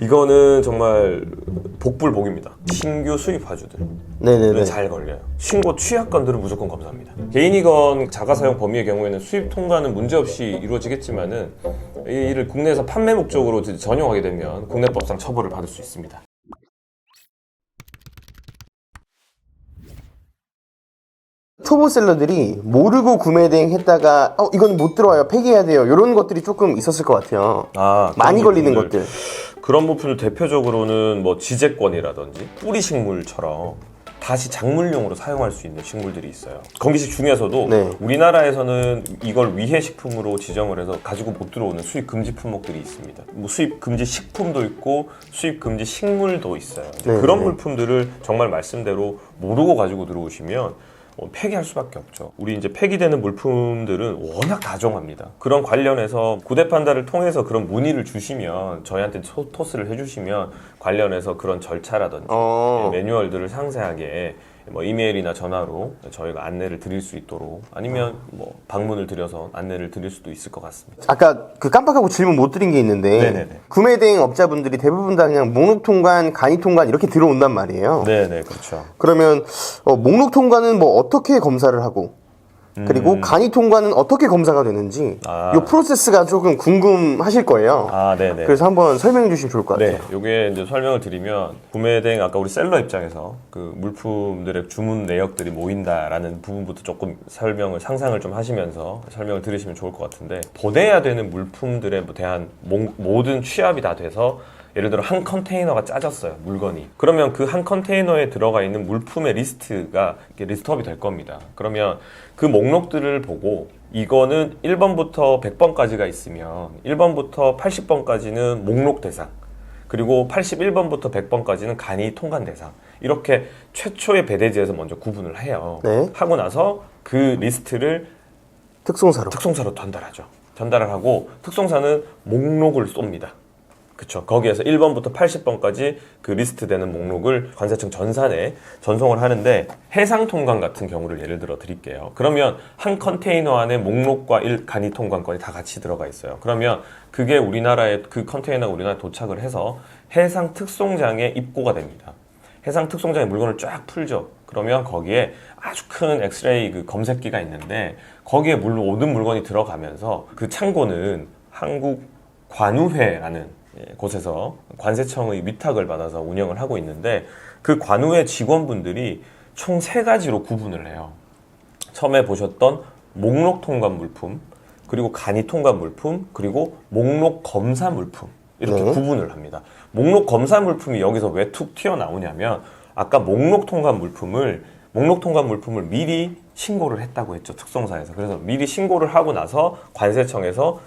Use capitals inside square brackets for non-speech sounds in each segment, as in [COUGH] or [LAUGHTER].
이거는 정말 복불복입니다. 신규 수입 화주들. 네네네. 잘 걸려요. 신고 취약건들은 무조건 검사합니다. 개인이건 자가 사용 범위의 경우에는 수입 통과는 문제없이 이루어지겠지만은 이 일을 국내에서 판매 목적으로 전용하게 되면 국내법상 처벌을 받을 수 있습니다. 초보셀러들이 모르고 구매 대행했다가 어 이건 못 들어와요 폐기해야 돼요 이런 것들이 조금 있었을 것 같아요 아, 많이 걸리는 부분들. 것들 그런 부분들 대표적으로는 뭐 지제권이라든지 뿌리 식물처럼 다시 작물용으로 사용할 수 있는 식물들이 있어요. 건기식 중에서도 네. 우리나라에서는 이걸 위해 식품으로 지정을 해서 가지고 못 들어오는 수입 금지 품목들이 있습니다. 뭐 수입 금지 식품도 있고 수입 금지 식물도 있어요. 네, 그런 네. 물품들을 정말 말씀대로 모르고 가지고 들어오시면 어, 폐기할 수밖에 없죠. 우리 이제 폐기되는 물품들은 워낙 다종합니다. 그런 관련해서 구대 판다를 통해서 그런 문의를 주시면 저희한테 토, 토스를 해주시면 관련해서 그런 절차라든지 어. 예, 매뉴얼들을 상세하게 뭐 이메일이나 전화로 저희가 안내를 드릴 수 있도록 아니면 뭐 방문을 드려서 안내를 드릴 수도 있을 것 같습니다. 아까 그 깜빡하고 질문 못 드린 게 있는데 네네네. 구매 대행 업자분들이 대부분 다 그냥 목록 통관 간이 통관 이렇게 들어온단 말이에요 네 네 그렇죠. 그러면 어, 목록 통관은 뭐 어떻게 검사를 하고 그리고 간이 통관은 어떻게 검사가 되는지 음. 아. 이 프로세스가 조금 궁금하실 거예요 아 네네. 그래서 한번 설명해 주시면 좋을 것 같아요 네, 요게 이제 설명을 드리면 구매 대행 아까 우리 셀러 입장에서 그 물품들의 주문 내역들이 모인다라는 부분부터 조금 설명을 상상을 좀 하시면서 설명을 들으시면 좋을 것 같은데 보내야 되는 물품들에 대한 모- 모든 취합이 다 돼서 예를 들어 한 컨테이너가 짜졌어요 물건이 그러면 그 한 컨테이너에 들어가 있는 물품의 리스트가 리스트업이 될 겁니다 그러면 그 목록들을 보고 이거는 1번부터 100번까지가 있으면 1번부터 80번까지는 목록 대상 그리고 81번부터 100번까지는 간이 통관 대상 이렇게 최초의 배대지에서 먼저 구분을 해요. 네. 하고 나서 그 리스트를 특송사로 특송사로 전달하죠. 전달을 하고 특송사는 목록을 쏩니다. 그쵸. 거기에서 1번부터 80번까지 그 리스트 되는 목록을 관세청 전산에 전송을 하는데 해상 통관 같은 경우를 예를 들어 드릴게요. 그러면 한 컨테이너 안에 목록과 일, 간이 통관권이 다 같이 들어가 있어요. 그러면 그게 우리나라에 그 컨테이너가 우리나라에 도착을 해서 해상 특송장에 입고가 됩니다. 해상 특송장에 물건을 쫙 풀죠. 그러면 거기에 아주 큰 엑스레이 그 검색기가 있는데 거기에 물 모든 물건이 들어가면서 그 창고는 한국 관우회라는 예, 곳에서 관세청의 위탁을 받아서 운영을 하고 있는데 그 관우회 직원분들이 총 세 가지로 구분을 해요. 처음에 보셨던 목록 통관 물품, 그리고 간이 통관 물품, 그리고 목록 검사 물품 이렇게 네. 구분을 합니다. 목록 검사 물품이 여기서 왜 툭 튀어나오냐면 아까 목록 통관 물품을 목록 통관 물품을 미리 신고를 했다고 했죠 특송사에서 그래서 미리 신고를 하고 나서 관세청에서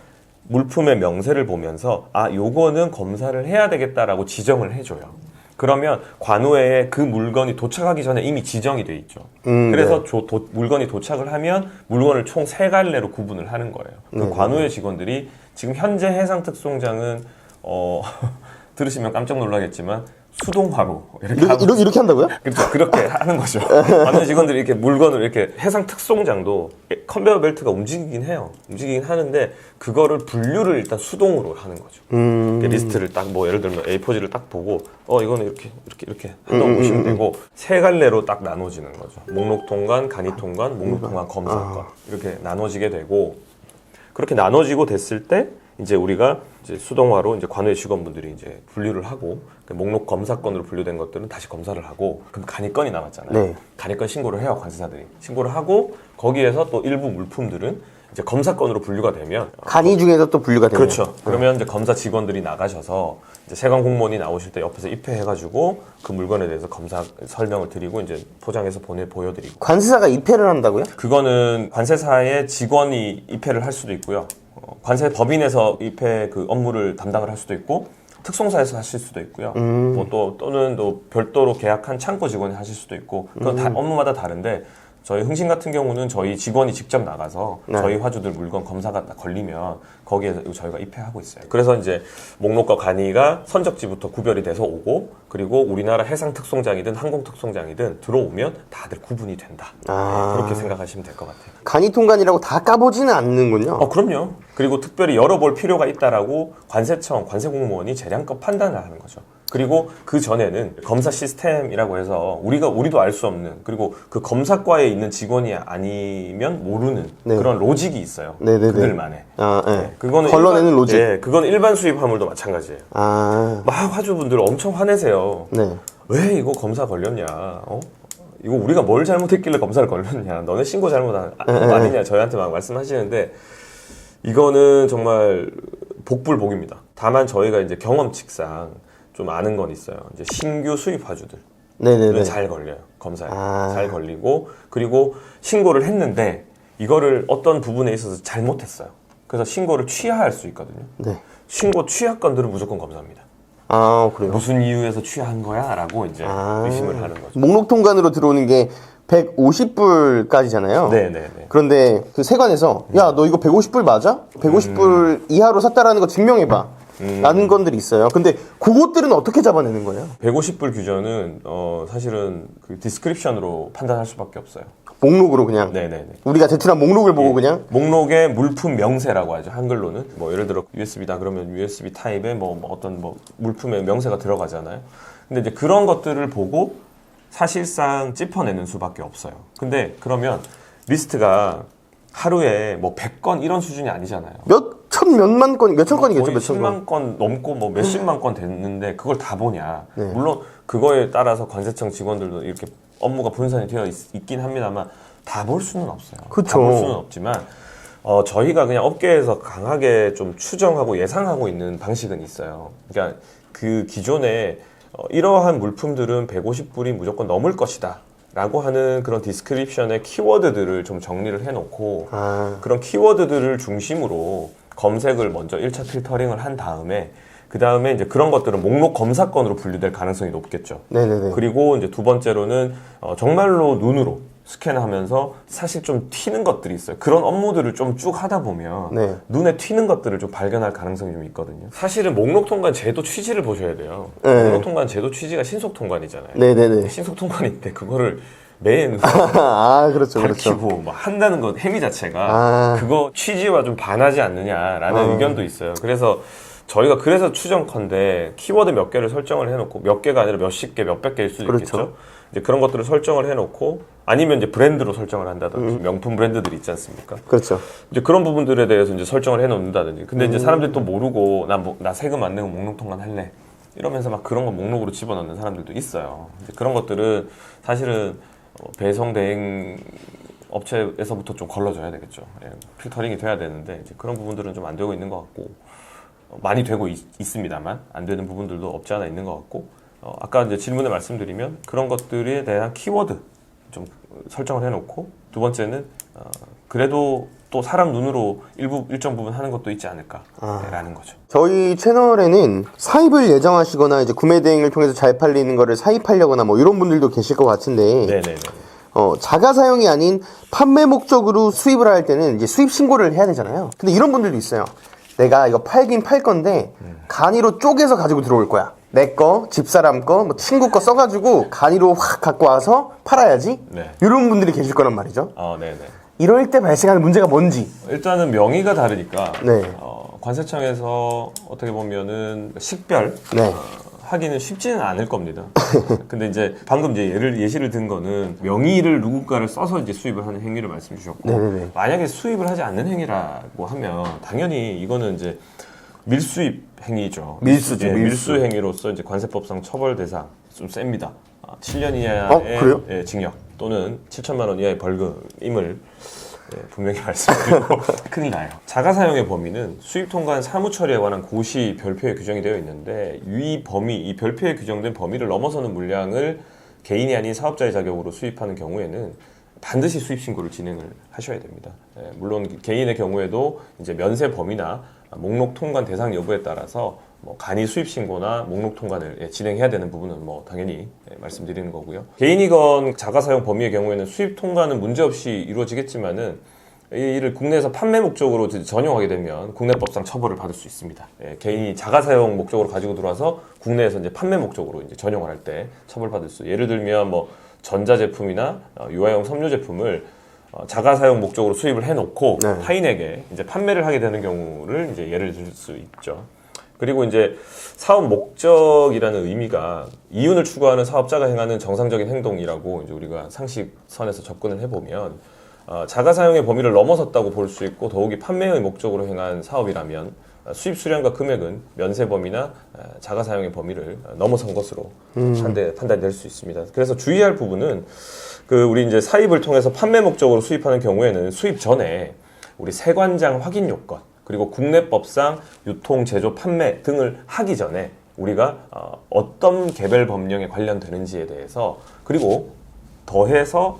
물품의 명세를 보면서 아 요거는 검사를 해야 되겠다라고 지정을 해줘요. 그러면 관우회에 그 물건이 도착하기 전에 이미 지정이 돼 있죠. 음, 그래서 조- 도- 물건이 도착을 하면 물건을 총 세 갈래로 구분을 하는 거예요. 그 네, 관우회 직원들이 지금 현재 해상특송장은 어 [LAUGHS] 들으시면 깜짝 놀라겠지만 수동화로 이렇게 이렇게, 하고 이렇게, 이렇게 한다고요? 그렇죠. 그렇게 하는 거죠. [LAUGHS] 많은 직원들이 이렇게 물건을 이렇게 해상 특송장도 컨베어 벨트가 움직이긴 해요. 움직이긴 하는데 그거를 분류를 일단 수동으로 하는 거죠. 음. 이렇게 리스트를 딱 뭐 예를 들면 A4지를 딱 보고 어 이거는 이렇게 이렇게 이렇게 한다고 보시면 되고 세 갈래로 딱 나눠지는 거죠. 목록 통관, 간이 통관, 목록 통관 검사권 이렇게 나눠지게 되고 그렇게 나눠지고 됐을 때 이제 우리가 이제 수동화로 이제 관외 직원분들이 이제 분류를 하고 그 목록 검사건으로 분류된 것들은 다시 검사를 하고 그럼 간이건이 남았잖아요. 네. 간이건 신고를 해요 관세사들이 신고를 하고 거기에서 또 일부 물품들은 이제 검사건으로 분류가 되면 간이 중에서 또 분류가 되네요 그렇죠. 그러면 이제 검사 직원들이 나가셔서 이제 세관 공무원이 나오실 때 옆에서 입회해가지고 그 물건에 대해서 검사 설명을 드리고 이제 포장해서 보내 보여드리고 관세사가 입회를 한다고요? 그거는 관세사의 직원이 입회를 할 수도 있고요. 어, 관세 법인에서 입회 그 업무를 담당을 할 수도 있고 특송사에서 하실 수도 있고요. 뭐또 또는 또 별도로 계약한 창고 직원이 하실 수도 있고 그건 다 업무마다 다른데 저희 흥신 같은 경우는 저희 직원이 직접 나가서 네. 저희 화주들 물건 검사가 딱 걸리면 거기에 저희가 입회하고 있어요. 그래서 이제 목록과 간이가 선적지부터 구별이 돼서 오고 그리고 우리나라 해상 특송장이든 항공 특송장이든 들어오면 다들 구분이 된다. 아. 네, 그렇게 생각하시면 될 것 같아요. 간이 통관이라고 다 까보지는 않는군요. 어, 그럼요. 그리고 특별히 열어볼 필요가 있다라고 관세청, 관세공무원이 재량껏 판단을 하는 거죠. 그리고 그 전에는 검사 시스템이라고 해서 우리가 우리도 알 수 없는 그리고 그 검사과에 있는 직원이 아니면 모르는 네. 그런 로직이 있어요. 네네네. 그들만의. 아, 예. 네, 그거는 걸러내는 일반- 로직. 예, 그건 일반 수입 화물도 마찬가지예요. 아, 막 화주분들 엄청 화내세요. 네. 왜 이거 검사 걸렸냐? 어? 이거 우리가 뭘 잘못했길래 검사를 걸렸냐? 너네 신고 잘못 안, 아, 아니냐? 저희한테 막 말씀하시는데 이거는 정말 복불복입니다. 다만 저희가 이제 경험칙상 좀 아는 건 있어요. 이제 신규 수입 화주들. 네네네. 는잘 걸려요 검사에 아. 잘 걸리고 그리고 신고를 했는데 이거를 어떤 부분에 있어서 잘못했어요 그래서 신고를 취하할 수 있거든요 네. 신고 취하 건들은 무조건 검사합니다 아, 그래요. 무슨 이유에서 취한 거야? 라고 이제 아. 의심을 하는 거죠. 목록 통관으로 들어오는 게 150불까지잖아요. 네네네. 그런데 그 세관에서 야 너 이거 150불 맞아? 150불 음. 이하로 샀다라는 거 증명해봐. 라는 건들이 있어요. 근데 그것들은 어떻게 잡아내는 거예요? 150불 규정은 어, 사실은 그 디스크립션으로 판단할 수밖에 없어요. 목록으로 그냥 네네네. 우리가 제출한 목록을 보고 그냥 목록의 물품 명세라고 하죠. 한글로는 뭐 예를 들어 USB다 그러면 USB 타입에 뭐, 뭐 어떤 뭐 물품의 명세가 들어가잖아요. 근데 이제 그런 것들을 보고 사실상 찝어내는 수밖에 없어요. 근데 그러면 리스트가 하루에 뭐 100건 이런 수준이 아니잖아요. 몇 천 몇만 건, 몇천 건이겠죠, 거의 몇천 건. 10만 건 넘고 뭐 몇십만 건 됐는데 그걸 다 보냐. 네. 물론 그거에 따라서 관세청 직원들도 이렇게 업무가 분산이 되어 있, 긴 합니다만 다 볼 수는 없어요. 그쵸. 다볼 수는 없지만 어, 저희가 그냥 업계에서 강하게 좀 추정하고 예상하고 있는 방식은 있어요. 그러니까 그 기존에 어, 이러한 물품들은 150불이 무조건 넘을 것이다. 라고 하는 그런 디스크립션의 키워드들을 좀 정리를 해놓고 아, 그런 키워드들을 중심으로 검색을 먼저 1차 필터링을 한 다음에 그 다음에 이제 그런 것들은 목록 검사건으로 분류될 가능성이 높겠죠. 네네네. 그리고 이제 두 번째로는 어, 정말로 눈으로 스캔하면서 사실 좀 튀는 것들이 있어요. 그런 업무들을 좀 쭉 하다 보면 네. 눈에 튀는 것들을 좀 발견할 가능성이 좀 있거든요. 사실은 목록 통관 제도 취지를 보셔야 돼요. 네. 목록 통관 제도 취지가 신속 통관이잖아요. 네네네. 신속 통관인데 그거를 매일 [LAUGHS] 아, 그렇죠, 그렇죠. 밝히고 막 한다는 것 행위 자체가 아. 그거 취지와 좀 반하지 않느냐라는 아. 의견도 있어요. 그래서 저희가 그래서 추정컨대 키워드 몇 개를 설정을 해놓고 몇 개가 아니라 몇십 개, 몇백 개일 수도 그렇죠. 있겠죠. 이제 그런 것들을 설정을 해놓고 아니면 이제 브랜드로 설정을 한다든지 음. 명품 브랜드들이 있지 않습니까? 그렇죠. 이제 그런 부분들에 대해서 이제 설정을 해놓는다든지. 근데 음. 이제 사람들이 또 모르고 나, 뭐, 나 세금 안 내고 목록 통관 할래. 이러면서 막 그런 거 목록으로 집어넣는 사람들도 있어요. 이제 그런 것들은 사실은 어, 배송 대행 업체에서부터 좀 걸러줘야 되겠죠. 예, 필터링이 돼야 되는데 이제 그런 부분들은 좀 안 되고 있는 것 같고 어, 많이 되고 있, 습니다만안 되는 부분들도 없지 않아 있는 것 같고 어, 아까 이제 질문에 말씀드리면 그런 것들에 대한 키워드 좀 설정을 해놓고 두 번째는 어, 그래도 또 사람 눈으로 일부 일정 부분 하는 것도 있지 않을까라는 거죠. 저희 채널에는 사입을 예정하시거나 이제 구매 대행을 통해서 잘 팔리는 거를 사입하려거나 뭐 이런 분들도 계실 것 같은데 네네네. 어, 자가 사용이 아닌 판매 목적으로 수입을 할 때는 이제 수입 신고를 해야 되잖아요. 근데 이런 분들도 있어요. 내가 이거 팔긴 팔 건데 간이로 쪼개서 가지고 들어올 거야. 내 거, 집사람 거, 뭐 친구 거 써가지고 간이로 확 갖고 와서 팔아야지. 네. 이런 분들이 계실 거란 말이죠. 어, 네네. 이럴 때 발생하는 문제가 뭔지. 일단은 명의가 다르니까 네. 어, 관세청에서 어떻게 보면은 식별 네. 어, 하기는 쉽지는 않을 겁니다. [LAUGHS] 근데 이제 방금 이제 예를 예시를 든 거는 명의를 누군가를 써서 이제 수입을 하는 행위를 말씀 주셨고 네네네. 만약에 수입을 하지 않는 행위라고 하면 당연히 이거는 이제 밀수입 행위죠. 밀수죠, 예, 밀수. 밀수 행위로서 이제 관세법상 처벌 대상 좀 셉니다. 아, 7년 이하의 어, 그래요? 예, 징역 또는 7천만 원 이하의 벌금임을 예, 분명히 [LAUGHS] 말씀드리고 큰일 나요. 자가 사용의 범위는 수입 통관 사무 처리에 관한 고시 별표에 규정이 되어 있는데 이 범위, 이 별표에 규정된 범위를 넘어서는 물량을 개인이 아닌 사업자의 자격으로 수입하는 경우에는 반드시 수입 신고를 진행을 하셔야 됩니다. 예, 물론 개인의 경우에도 이제 면세 범위나 목록 통관 대상 여부에 따라서 뭐 간이 수입 신고나 목록 통관을 예, 진행해야 되는 부분은 뭐 당연히 예, 말씀드리는 거고요. 개인이건 자가 사용 범위의 경우에는 수입 통관은 문제 없이 이루어지겠지만은 이 일을 국내에서 판매 목적으로 전용하게 되면 국내법상 처벌을 받을 수 있습니다. 예, 개인이 자가 사용 목적으로 가지고 들어와서 국내에서 이제 판매 목적으로 이제 전용을 할 때 처벌받을 수. 예를 들면 뭐 전자 제품이나 어, 유아용 섬유 제품을 어, 자가 사용 목적으로 수입을 해놓고 네. 타인에게 이제 판매를 하게 되는 경우를 이제 예를 들 수 있죠. 그리고 이제 사업 목적이라는 의미가 이윤을 추구하는 사업자가 행하는 정상적인 행동이라고 이제 우리가 상식선에서 접근을 해보면 어, 자가 사용의 범위를 넘어섰다고 볼 수 있고 더욱이 판매의 목적으로 행한 사업이라면 어, 수입 수량과 금액은 면세 범위나 어, 자가 사용의 범위를 어, 넘어선 것으로 판단, 판단될 수 있습니다. 그래서 주의할 부분은 그 우리 이제 사입을 통해서 판매 목적으로 수입하는 경우에는 수입 전에 우리 세관장 확인 요건 그리고 국내법상 유통, 제조, 판매 등을 하기 전에 우리가 어, 어떤 개별 법령에 관련되는지에 대해서 그리고 더해서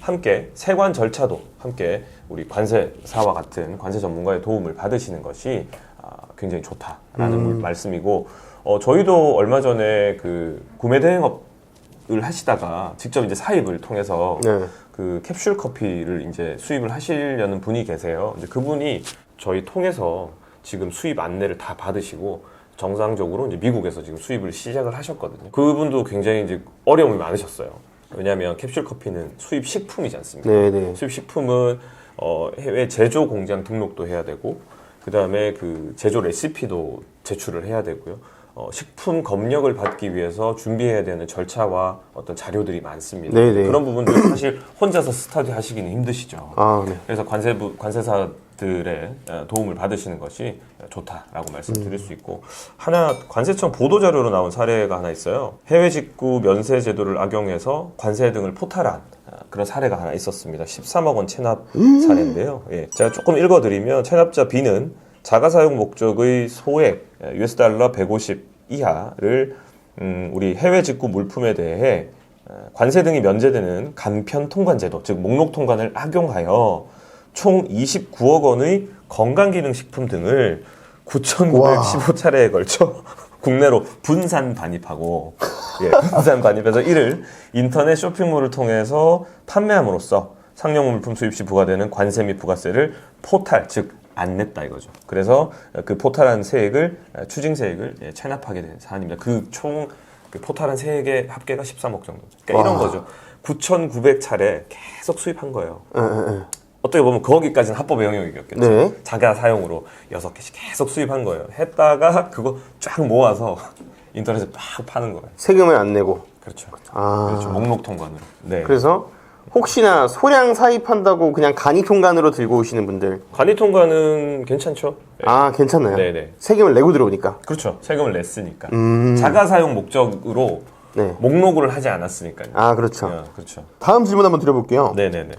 함께 세관 절차도 함께 우리 관세사와 같은 관세 전문가의 도움을 받으시는 것이 아, 굉장히 좋다라는 말씀이고 어, 저희도 얼마 전에 그 구매 대행업을 하시다가 직접 이제 사입을 통해서 네. 그 캡슐 커피를 이제 수입을 하시려는 분이 계세요. 이제 그분이 저희 통해서 지금 수입 안내를 다 받으시고 정상적으로 이제 미국에서 지금 수입을 시작을 하셨거든요. 그분도 굉장히 이제 어려움이 많으셨어요. 왜냐하면 캡슐 커피는 수입 식품이지 않습니까? 네네. 수입 식품은 어, 해외 제조 공장 등록도 해야 되고 그 다음에 그 제조 레시피도 제출을 해야 되고요. 어, 식품 검역을 받기 위해서 준비해야 되는 절차와 어떤 자료들이 많습니다. 네네. 그런 부분들 사실 혼자서 스터디 하시기는 힘드시죠. 아, 네. 그래서 관세부 관세사 들의 어, 도움을 받으시는 것이 좋다라고 말씀드릴 수 있고 하나 관세청 보도 자료로 나온 사례가 하나 있어요. 해외 직구 면세 제도를 악용해서 관세 등을 포탈한 어, 그런 사례가 하나 있었습니다. 13억 원 체납 사례인데요. 예, 제가 조금 읽어드리면 체납자 B는 자가 사용 목적의 소액 예, US 달러 150 이하를 음, 우리 해외 직구 물품에 대해 어, 관세 등이 면제되는 간편 통관 제도, 즉 목록 통관을 악용하여 총 29억 원의 건강기능식품 등을 9,915차례에 걸쳐 [LAUGHS] 국내로 분산 반입하고 예, 분산 반입해서 이를 인터넷 쇼핑몰을 통해서 판매함으로써 상용 물품 수입 시 부과되는 관세 및 부가세를 포탈 즉 안 냈다 이거죠. 그래서 그 포탈한 세액을 추징 세액을 예, 체납하게 된 사안입니다. 그총 그 포탈한 세액의 합계가 13억 정도. 그러니까 이런 와. 거죠. 9,900차례 계속 수입한 거예요. 예, 예, 예. 어떻게 보면 거기까지는 합법의 영역이었겠죠. 네. 자가 사용으로 여섯 개씩 계속 수입한 거예요. 했다가 그거 쫙 모아서 [LAUGHS] 인터넷에 막 파는 거예요. 세금을 안 내고. 그렇죠. 아. 그렇죠. 목록 통관으로. 네. 그래서 혹시나 소량 사입한다고 그냥 간이 통관으로 들고 오시는 분들 관리 통관은 괜찮죠? 네. 아 괜찮나요? 네네. 세금을 내고 들어오니까 그렇죠. 세금을 냈으니까. 음. 자가 사용 목적으로 네. 목록을 하지 않았으니까요. 아 그렇죠 어, 그렇죠. 다음 질문 한번 드려볼게요 네네네.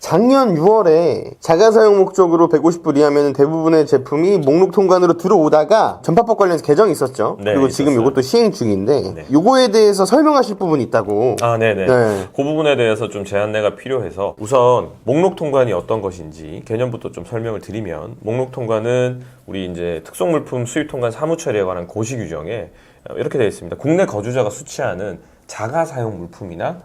작년 6월에 자가 사용 목적으로 150불 이하면 대부분의 제품이 목록 통관으로 들어오다가 전파법 관련해서 개정이 있었죠 네, 그리고 지금 있었어요. 이것도 시행 중인데 네. 요거에 대해서 설명하실 부분이 있다고 아, 네네. 네. 그 부분에 대해서 좀 제안내가 필요해서 우선 목록 통관이 어떤 것인지 개념부터 좀 설명을 드리면 목록 통관은 우리 이제 특송물품 수입 통관 사무 처리에 관한 고시 규정에 이렇게 되어 있습니다. 국내 거주자가 수취하는 자가 사용 물품이나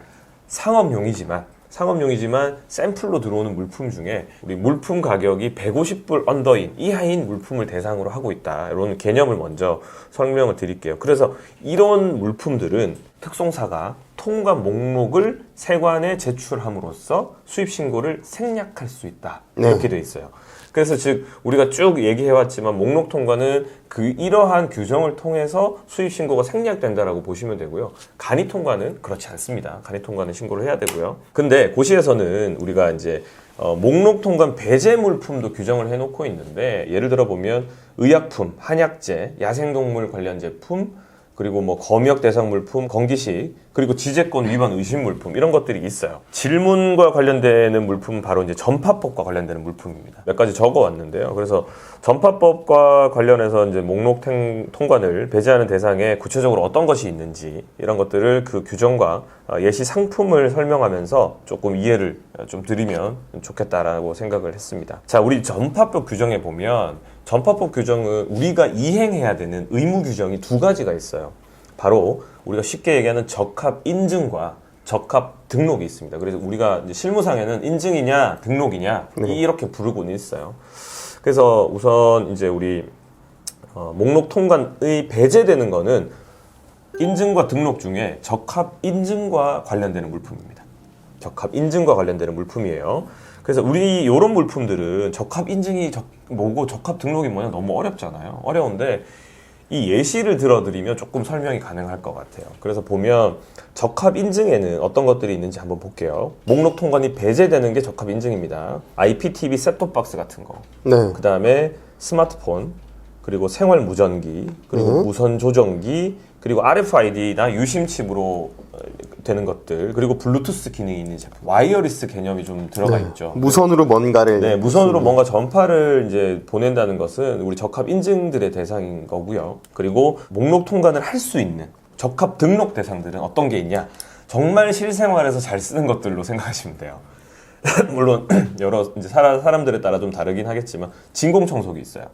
상업용이지만 상업용이지만 샘플로 들어오는 물품 중에 우리 물품 가격이 150불 언더인 이하인 물품을 대상으로 하고 있다 이런 개념을 먼저 설명을 드릴게요. 그래서 이런 물품들은 특송사가 통관 목록을 세관에 제출함으로써 수입 신고를 생략할 수 있다 네. 이렇게 돼 있어요. 그래서 즉 우리가 쭉 얘기해왔지만 목록 통과는 그 이러한 규정을 통해서 수입 신고가 생략된다라고 보시면 되고요. 간이 통과는 그렇지 않습니다. 간이 통과는 신고를 해야 되고요. 근데 고시에서는 우리가 이제 어, 목록 통관 배제 물품도 규정을 해놓고 있는데 예를 들어 보면 의약품, 한약재, 야생동물 관련 제품 그리고 뭐 검역 대상 물품, 건기식, 그리고 지재권 위반 의심 물품 이런 것들이 있어요. 질문과 관련되는 물품은 바로 이제 전파법과 관련되는 물품입니다. 몇 가지 적어 왔는데요. 그래서 전파법과 관련해서 이제 목록 탱- 통관을 배제하는 대상에 구체적으로 어떤 것이 있는지 이런 것들을 그 규정과 어, 예시 상품을 설명하면서 조금 이해를 어, 좀 드리면 좋겠다라고 생각을 했습니다. 자, 우리 전파법 규정에 보면 전파법 규정은 우리가 이행해야 되는 의무 규정이 두 가지가 있어요. 바로 우리가 쉽게 얘기하는 적합 인증과 적합 등록이 있습니다. 그래서 우리가 실무상에는 인증이냐 등록이냐 이렇게 부르고는 있어요. 그래서 우선 이제 우리 어, 목록 통관의 배제되는 거는 인증과 등록 중에 적합 인증과 관련되는 물품입니다. 적합 인증과 관련되는 물품이에요. 그래서 우리 이런 물품들은 적합 인증이 적- 뭐고 적합 등록이 뭐냐 너무 어렵잖아요. 어려운데 이 예시를 들어드리면 조금 설명이 가능할 것 같아요. 그래서 보면 적합 인증에는 어떤 것들이 있는지 한번 볼게요. 목록 통관이 배제되는 게 적합 인증입니다. IPTV 셋톱 박스 같은 거. 네. 그 다음에 스마트폰, 그리고 생활 무전기, 그리고 무선 조정기, 그리고 RFID나 유심 칩으로 어, 되는 것들, 그리고 블루투스 기능이 있는 제품, 와이어리스 개념이 좀 들어가 있죠. 무선으로 뭔가를 네, 무선으로 뭔가 전파를 이제 보낸다는 것은 우리 적합 인증들의 대상인 거고요. 그리고 목록 통관을 할 수 있는 적합 등록 대상들은 어떤 게 있냐? 정말 실생활에서 잘 쓰는 것들로 생각하시면 돼요. [LAUGHS] 물론 [CLEARS THROAT] 여러 이제 사람, 사람들에 따라 좀 다르긴 하겠지만 진공 청소기 있어요.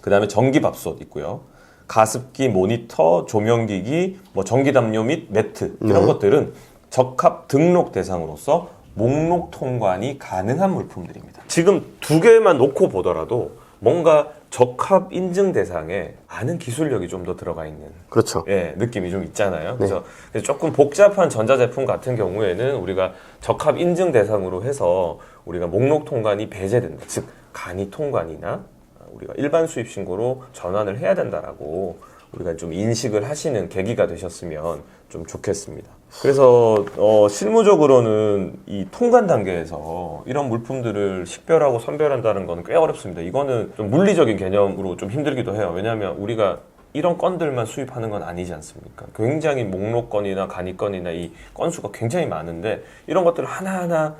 그 다음에 전기 밥솥 있고요. 가습기, 모니터, 조명기기, 뭐 전기담요 및 매트 이런 네. 것들은 적합 등록 대상으로서 목록 통관이 가능한 물품들입니다. 지금 두 개만 놓고 보더라도 뭔가 적합 인증 대상에 많은 기술력이 좀 더 들어가 있는 그렇죠. 예, 느낌이 좀 있잖아요. 그래서 그래서 조금 복잡한 전자제품 같은 경우에는 우리가 적합 인증 대상으로 해서 우리가 목록 통관이 배제된다. 즉 간이 통관이나 우리가 일반 수입 신고로 전환을 해야 된다라고 우리가 좀 인식을 하시는 계기가 되셨으면 좀 좋겠습니다. 그래서 어, 실무적으로는 이 통관 단계에서 이런 물품들을 식별하고 선별한다는 건 꽤 어렵습니다. 이거는 좀 물리적인 개념으로 좀 힘들기도 해요. 왜냐하면 우리가 이런 건들만 수입하는 건 아니지 않습니까? 굉장히 목록건이나 간이건이나 이 건수가 굉장히 많은데 이런 것들을 하나하나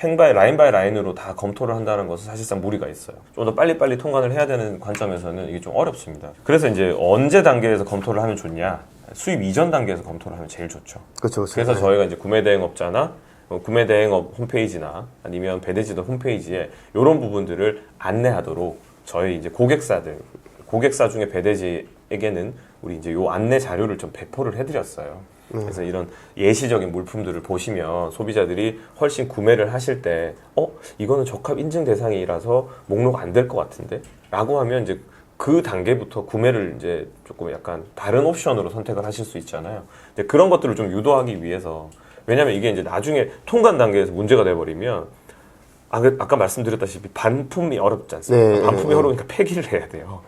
행 바이 라인 바이 라인으로 다 검토를 한다는 것은 사실상 무리가 있어요. 좀 더 빨리빨리 통관을 해야 되는 관점에서는 이게 좀 어렵습니다. 그래서 이제 언제 단계에서 검토를 하면 좋냐? 수입 이전 단계에서 검토를 하면 제일 좋죠. 그렇죠. 그래서 저희가 이제 구매 대행업자나 어, 구매 대행업 홈페이지나 아니면 배대지도 홈페이지에 이런 부분들을 안내하도록 저희 이제 고객사들 고객사 중에 배대지에게는 우리 이제 요 안내 자료를 좀 배포를 해드렸어요. 그래서 이런 예시적인 물품들을 보시면 소비자들이 훨씬 구매를 하실 때, 어, 이거는 적합 인증 대상이라서 목록 안 될 것 같은데? 라고 하면 이제 그 단계부터 구매를 이제 조금 약간 다른 옵션으로 선택을 하실 수 있잖아요. 이제 그런 것들을 좀 유도하기 위해서 왜냐면 이게 이제 나중에 통관 단계에서 문제가 돼버리면 아, 그- 아까 말씀드렸다시피 반품이 어렵지 않습니까? 네, 반품이 네, 어려우니까 폐기를 해야 돼요.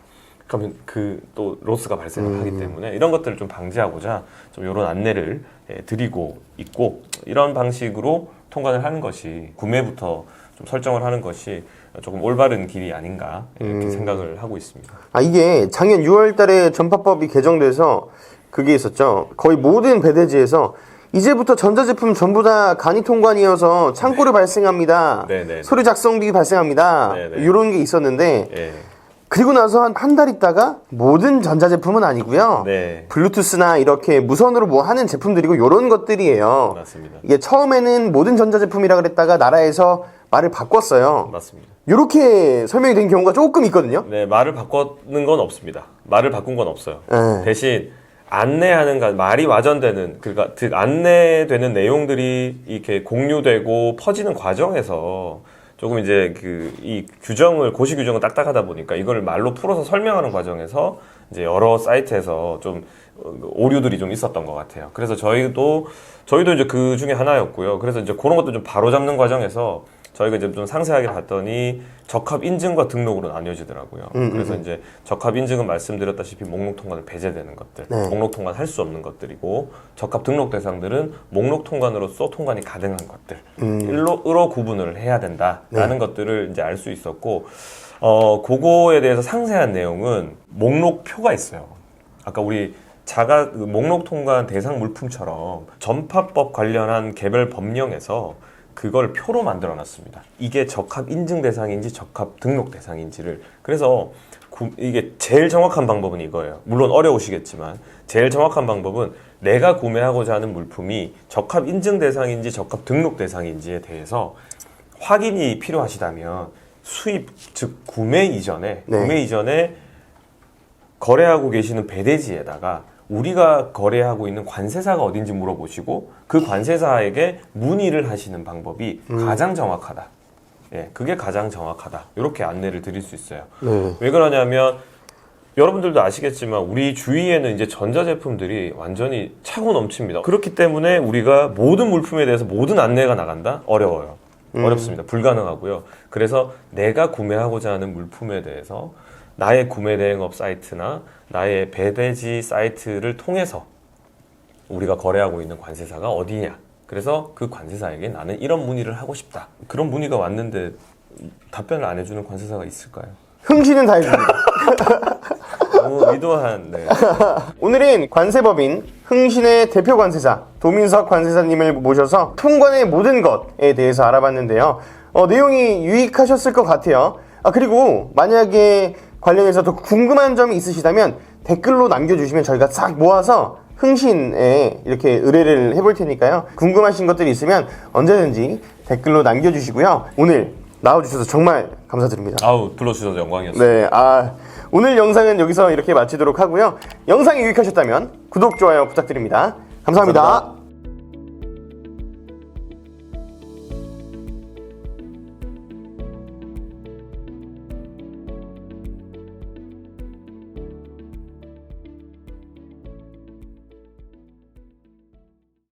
그러면 그 또 로스가 발생을 하기 때문에 이런 것들을 좀 방지하고자 좀 이런 안내를 예, 드리고 있고 이런 방식으로 통관을 하는 것이 구매부터 좀 설정을 하는 것이 조금 올바른 길이 아닌가 이렇게 생각을 하고 있습니다. 아 이게 작년 6월달에 전파법이 개정돼서 그게 있었죠. 거의 모든 배대지에서 이제부터 전자제품 전부 다 간이 통관이어서 창고를 발생합니다. 네, 네. 서류 작성비 발생합니다. 네, 네. 이런 게 있었는데 예, 그리고 나서 한 한 달 있다가 모든 전자제품은 아니고요. 네, 블루투스나 이렇게 무선으로 뭐 하는 제품들이고 이런 것들이에요. 맞습니다. 이게 처음에는 모든 전자제품이라 그랬다가 나라에서 말을 바꿨어요. 맞습니다. 이렇게 설명이 된 경우가 조금 있거든요. 네, 말을 바꾸는 건 없습니다. 말을 바꾼 건 없어요. 네. 대신 안내하는 가 말이 와전되는 그러니까 즉 안내되는 내용들이 이렇게 공유되고 퍼지는 과정에서 조금 이제 그 이 규정을 고시 규정을 딱딱하다 보니까 이걸 말로 풀어서 설명하는 과정에서 이제 여러 사이트에서 좀 어, 오류들이 좀 있었던 것 같아요. 그래서 저희도 저희도 이제 그 중에 하나였고요. 그래서 이제 그런 것도 좀 바로 잡는 과정에서 저희가 이제 좀 상세하게 봤더니 적합 인증과 등록으로 나뉘어지더라고요. 그래서 이제 적합 인증은 말씀드렸다시피 목록 통관을 배제되는 것들, 네. 목록 통관 할 수 없는 것들이고 적합 등록 대상들은 목록 통관으로서 통관이 가능한 것들, 일로 으로 구분을 해야 된다라는 것들을 이제 알 수 있었고, 어 그거에 대해서 상세한 내용은 목록표가 있어요. 아까 우리 자가 그 목록 통관 대상 물품처럼 전파법 관련한 개별 법령에서 그걸 표로 만들어 놨습니다. 이게 적합 인증 대상인지 적합 등록 대상인지를 그래서 구- 이게 제일 정확한 방법은 이거예요. 물론 어려우시겠지만 제일 정확한 방법은 내가 구매하고자 하는 물품이 적합 인증 대상인지 적합 등록 대상인지에 대해서 확인이 필요하시다면 수입 즉 구매 이전에 네. 구매 이전에 거래하고 계시는 배대지에다가 우리가 거래하고 있는 관세사가 어딘지 물어보시고 그 관세사에게 문의를 하시는 방법이 가장 정확하다. 예, 그게 가장 정확하다. 이렇게 안내를 드릴 수 있어요. 네. 왜 그러냐면 여러분들도 아시겠지만 우리 주위에는 이제 전자제품들이 완전히 차고 넘칩니다. 그렇기 때문에 우리가 모든 물품에 대해서 모든 안내가 나간다? 어려워요. 어렵습니다. 불가능하고요. 그래서 내가 구매하고자 하는 물품에 대해서 나의 구매 대행업 사이트나 나의 배대지 사이트를 통해서 우리가 거래하고 있는 관세사가 어디냐. 그래서 그 관세사에게 나는 이런 문의를 하고 싶다. 그런 문의가 왔는데 답변을 안 해주는 관세사가 있을까요? 흥신은 다 해줍니다. [LAUGHS] 너무 의도한 네. [LAUGHS] 오늘은 관세법인 흥신의 대표 관세사 도민석 관세사님을 모셔서 통관의 모든 것에 대해서 알아봤는데요. 어, 내용이 유익하셨을 것 같아요. 아, 그리고 만약에 관련해서 더 궁금한 점이 있으시다면 댓글로 남겨주시면 저희가 싹 모아서 흥신에 이렇게 의뢰를 해볼 테니까요. 궁금하신 것들이 있으면 언제든지 댓글로 남겨주시고요. 오늘 나와주셔서 정말 감사드립니다. 아우 불러주셔서 영광이었습니다. 네, 아, 오늘 영상은 여기서 이렇게 마치도록 하고요. 영상이 유익하셨다면 구독, 좋아요 부탁드립니다 감사합니다. 감사합니다.